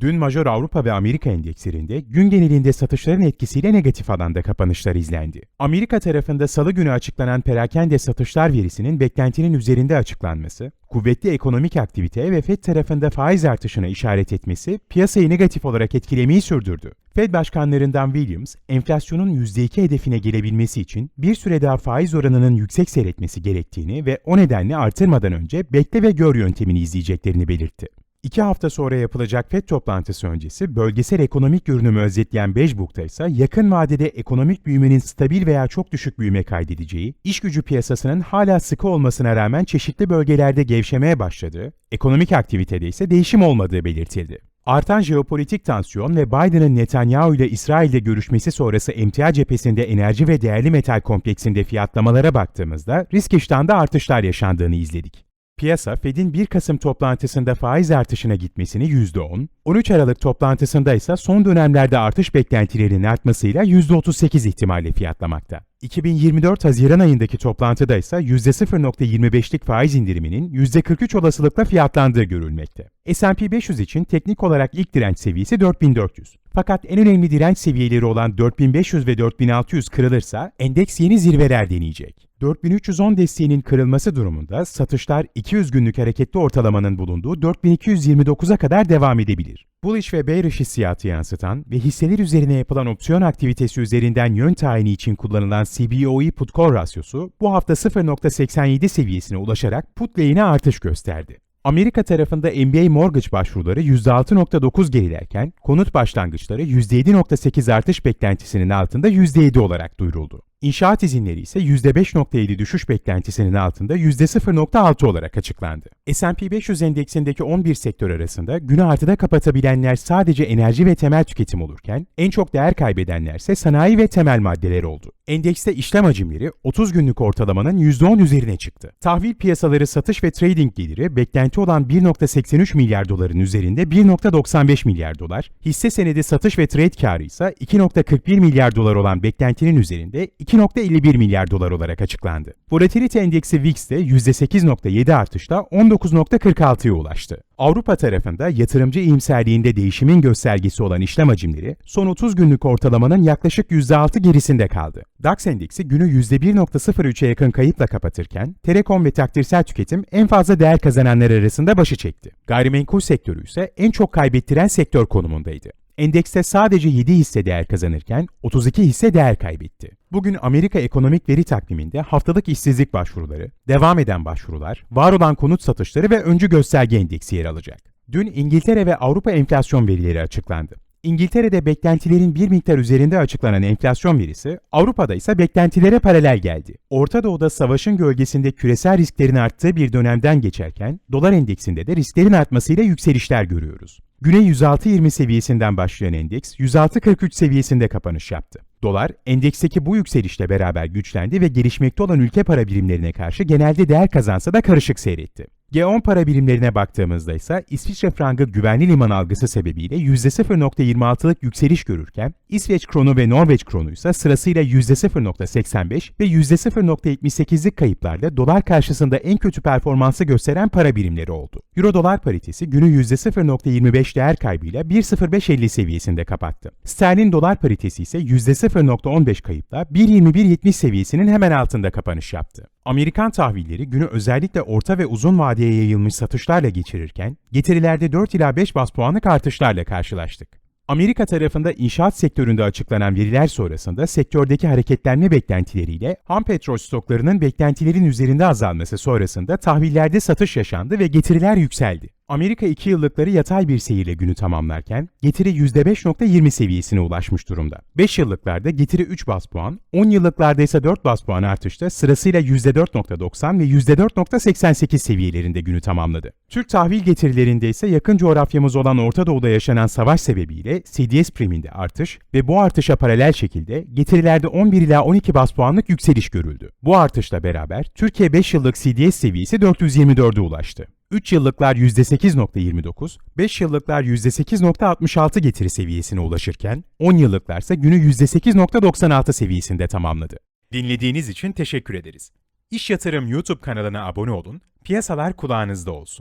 Dün Major Avrupa ve Amerika endekslerinde gün genelinde satışların etkisiyle negatif alanda kapanışlar izlendi. Amerika tarafında salı günü açıklanan perakende satışlar verisinin beklentinin üzerinde açıklanması, kuvvetli ekonomik aktivite ve Fed tarafında faiz artışına işaret etmesi piyasayı negatif olarak etkilemeyi sürdürdü. Fed başkanlarından Williams, enflasyonun %2 hedefine gelebilmesi için bir süre daha faiz oranının yüksek seyretmesi gerektiğini ve o nedenle artırmadan önce bekle ve gör yöntemini izleyeceklerini belirtti. İki hafta sonra yapılacak FED toplantısı öncesi bölgesel ekonomik görünümü özetleyen Bejbuk'ta ise yakın vadede ekonomik büyümenin stabil veya çok düşük büyüme kaydedeceği, iş gücü piyasasının hala sıkı olmasına rağmen çeşitli bölgelerde gevşemeye başladığı, ekonomik aktivitede ise değişim olmadığı belirtildi. Artan jeopolitik tansiyon ve Biden'ın Netanyahu ile İsrail'de görüşmesi sonrası emtia cephesinde enerji ve değerli metal kompleksinde fiyatlamalara baktığımızda risk iştahında artışlar yaşandığını izledik. Piyasa, Fed'in 1 Kasım toplantısında faiz artışına gitmesini %10, 13 Aralık toplantısında ise son dönemlerde artış beklentilerinin artmasıyla %38 ihtimalle fiyatlamakta. 2024 Haziran ayındaki toplantıda ise %0.25'lik faiz indiriminin %43 olasılıkla fiyatlandığı görülmekte. S&P 500 için teknik olarak ilk direnç seviyesi 4400. Fakat en önemli direnç seviyeleri olan 4500 ve 4600 kırılırsa endeks yeni zirveler deneyecek. 4310 desteğinin kırılması durumunda satışlar 200 günlük hareketli ortalamanın bulunduğu 4229'a kadar devam edebilir. Bullish ve bearish hissiyatı yansıtan ve hisseler üzerine yapılan opsiyon aktivitesi üzerinden yön tayini için kullanılan CBOE put call rasyosu bu hafta 0.87 seviyesine ulaşarak put lehine artış gösterdi. Amerika tarafında MBA mortgage başvuruları %6.9 gerilerken konut başlangıçları %7.8 artış beklentisinin altında %7 olarak duyuruldu. İnşaat izinleri ise %5.7 düşüş beklentisinin altında %0.6 olarak açıklandı. S&P 500 endeksindeki 11 sektör arasında günü artıda kapatabilenler sadece enerji ve temel tüketim olurken en çok değer kaybedenlerse sanayi ve temel maddeler oldu. Endekste işlem hacimleri 30 günlük ortalamanın %10 üzerine çıktı. Tahvil piyasaları satış ve trading geliri beklenti olan 1.83 milyar doların üzerinde 1.95 milyar dolar, hisse senedi satış ve trade karı ise 2.41 milyar dolar olan beklentinin üzerinde 2.51 milyar dolar olarak açıklandı. Volatilite endeksi VIX de %8.7 artışla 19.46'ya ulaştı. Avrupa tarafında yatırımcı iyimserliğinde değişimin göstergesi olan işlem hacimleri son 30 günlük ortalamanın yaklaşık %6 gerisinde kaldı. DAX endeksi günü %1.03'e yakın kayıpla kapatırken, telekom ve takdirsel tüketim en fazla değer kazananlar arasında başı çekti. Gayrimenkul sektörü ise en çok kaybettiren sektör konumundaydı. Endekste sadece 7 hisse değer kazanırken 32 hisse değer kaybetti. Bugün Amerika ekonomik veri takviminde haftalık işsizlik başvuruları, devam eden başvurular, var olan konut satışları ve öncü gösterge endeksi yer alacak. Dün İngiltere ve Avrupa enflasyon verileri açıklandı. İngiltere'de beklentilerin bir miktar üzerinde açıklanan enflasyon verisi, Avrupa'da ise beklentilere paralel geldi. Orta Doğu'da savaşın gölgesinde küresel risklerin arttığı bir dönemden geçerken, dolar endeksinde de risklerin artmasıyla yükselişler görüyoruz. Güne 106.20 seviyesinden başlayan endeks 106.43 seviyesinde kapanış yaptı. Dolar, endeksteki bu yükselişle beraber güçlendi ve gelişmekte olan ülke para birimlerine karşı genelde değer kazansa da karışık seyretti. G10 para birimlerine baktığımızda ise İsviçre frangı güvenli liman algısı sebebiyle %0.26'lık yükseliş görürken İsveç kronu ve Norveç kronu ise sırasıyla %0.85 ve %0.78'lik kayıplarla dolar karşısında en kötü performansı gösteren para birimleri oldu. Euro dolar paritesi günü %0.25 değer kaybıyla 1.0550 seviyesinde kapattı. Sterlin dolar paritesi ise %0.15 kayıpla 1.2170 seviyesinin hemen altında kapanış yaptı. Amerikan tahvilleri günü özellikle orta ve uzun vadeye yayılmış satışlarla geçirirken, getirilerde 4 ila 5 bas puanlık artışlarla karşılaştık. Amerika tarafında inşaat sektöründe açıklanan veriler sonrasında sektördeki hareketlenme beklentileriyle ham petrol stoklarının beklentilerin üzerinde azalması sonrasında tahvillerde satış yaşandı ve getiriler yükseldi. Amerika 2 yıllıkları yatay bir seyirle günü tamamlarken getiri %5.20 seviyesine ulaşmış durumda. 5 yıllıklarda getiri 3 bas puan, 10 yıllıklarda ise 4 bas puan artışta sırasıyla %4.90 ve %4.88 seviyelerinde günü tamamladı. Türk tahvil getirilerinde ise yakın coğrafyamız olan Orta Doğu'da yaşanan savaş sebebiyle CDS priminde artış ve bu artışa paralel şekilde getirilerde 11 ila 12 bas puanlık yükseliş görüldü. Bu artışla beraber Türkiye 5 yıllık CDS seviyesi 424'e ulaştı. 3 yıllıklar %8.29, 5 yıllıklar %8.66 getiri seviyesine ulaşırken 10 yıllıklar ise günü %8.96 seviyesinde tamamladı. Dinlediğiniz için teşekkür ederiz. İş Yatırım YouTube kanalına abone olun, piyasalar kulağınızda olsun.